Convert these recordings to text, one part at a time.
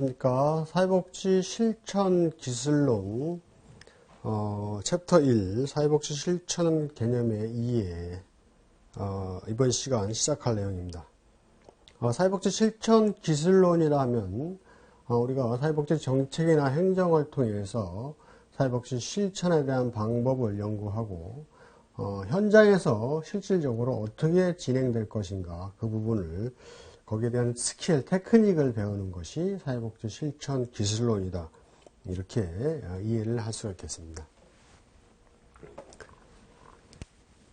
보니까 사회복지 실천 기술론 어, 챕터 1 사회복지 실천 개념의 2에 어, 이번 시간 시작할 내용입니다. 어, 사회복지 실천 기술론이라 하면 어, 우리가 사회복지 정책이나 행정을 통해서 사회복지 실천에 대한 방법을 연구하고 어, 현장에서 실질적으로 어떻게 진행될 것인가 그 부분을 거기에 대한 스킬, 테크닉을 배우는 것이 사회복지 실천 기술론이다. 이렇게 이해를 할 수가 있겠습니다.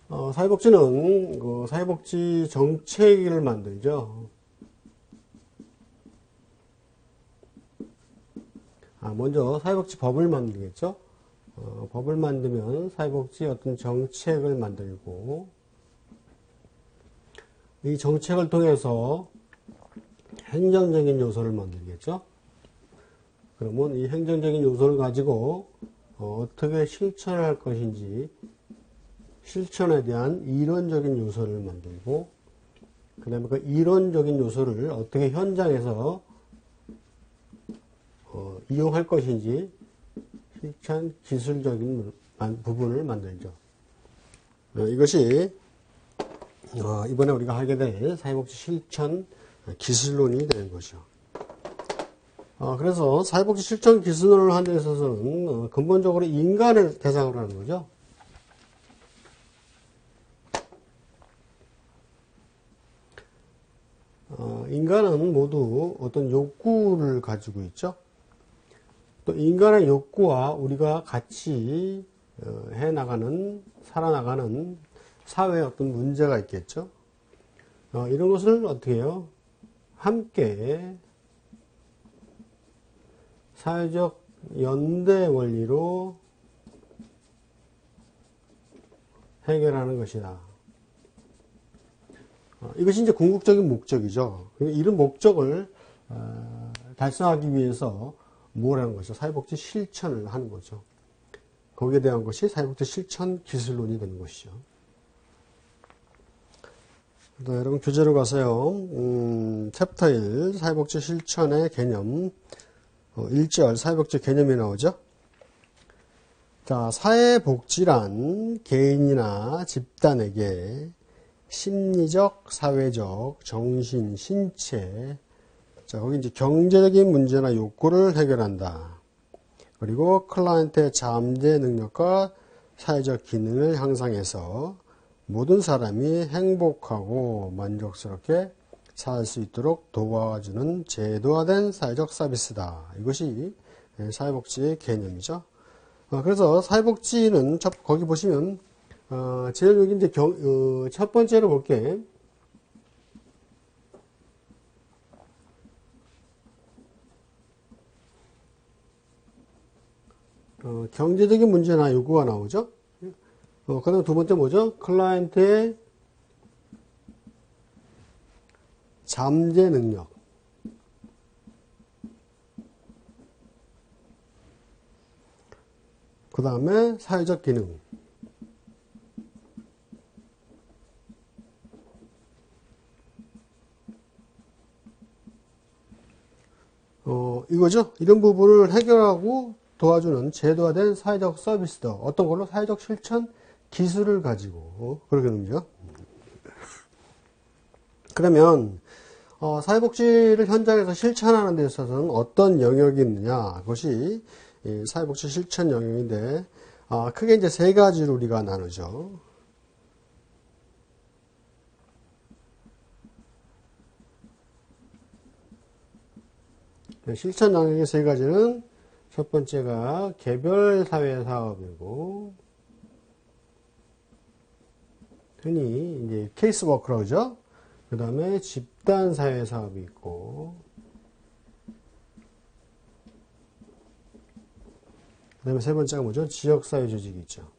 어, 사회복지는 그 사회복지 정책을 만들죠. 아, 먼저 사회복지 법을 만들겠죠. 어, 법을 만들면 사회복지 어떤 정책을 만들고 이 정책을 통해서 행정적인 요소를 만들겠죠. 그러면 이 행정적인 요소를 가지고 어, 떻게 실천을 할 것인지 실천에 대한 이론적인 요소를 만들고 그 다음에 그 이론적인 요소를 어떻게 현장에서 어, 이용할 것인지 실천 기술적인 부분을 만들죠. 어, 이것이 어, 이번에 우리가 하게 될 사회복지 실천 기술론이 되는 것이죠. 어, 그래서 사회복지 실천 기술론을 하는 데 있어서는 어, 근본적으로 인간을 대상으로 하는 거죠. 어, 인간은 모두 어떤 욕구를 가지고 있죠. 또 인간의 욕구와 우리가 같이 어, 해나가는, 살아나가는 사회에 어떤 문제가 있겠죠. 어, 이런 것을 어떻게 해요? 함께 사회적 연대 원리로 해결하는 것이다. 어, 이것이 이제 궁극적인 목적이죠. 이런 목적을 어, 달성하기 위해서 뭘 하는 것이죠? 사회복지 실천을 하는 거죠. 거기에 대한 것이 사회복지 실천 기술론이 되는 것이죠. 네, 여러분 교재로 가세요. 음, 챕터 1 사회복지 실천의 개념 어, 1절 사회복지 개념이 나오죠. 자, 사회복지란 개인이나 집단에게 심리적, 사회적, 정신, 신체, 자, 거기 이제 경제적인 문제나 욕구를 해결한다. 그리고 클라이언트의 잠재 능력과 사회적 기능을 향상해서 모든 사람이 행복하고 만족스럽게 살 수 있도록 도와주는 제도화된 사회적 서비스다. 이것이 사회복지의 개념이죠. 어, 그래서 사회복지는 거기 보시면 어, 제일 여기 이제 경, 어, 첫 번째로 볼게. 경제적인 문제나 요구가 나오죠. 어, 그 다음 두 번째 뭐죠? 클라이언트의 잠재 능력. 그 다음에 사회적 기능. 어, 이거죠. 이런 부분을 해결하고 도와주는 제도화된 사회적 서비스도 어떤 걸로 사회적 실천 기술을 가지고 그렇게 되죠. 그러면 어, 사회복지를 현장에서 실천하는 데 있어서는 어떤 영역이 있느냐 그것이 사회복지 실천 영역인데 어, 크게 이제 세 가지로 우리가 나누죠. 네, 실천 영역의 세 가지는 첫 번째가 개별 사회 사업이고 흔히 이제 케이스 워크라고 그러죠. 그 다음에 집단 사회 사업이 있고 그 다음에 세 번째가 뭐죠? 지역사회 조직이 있죠.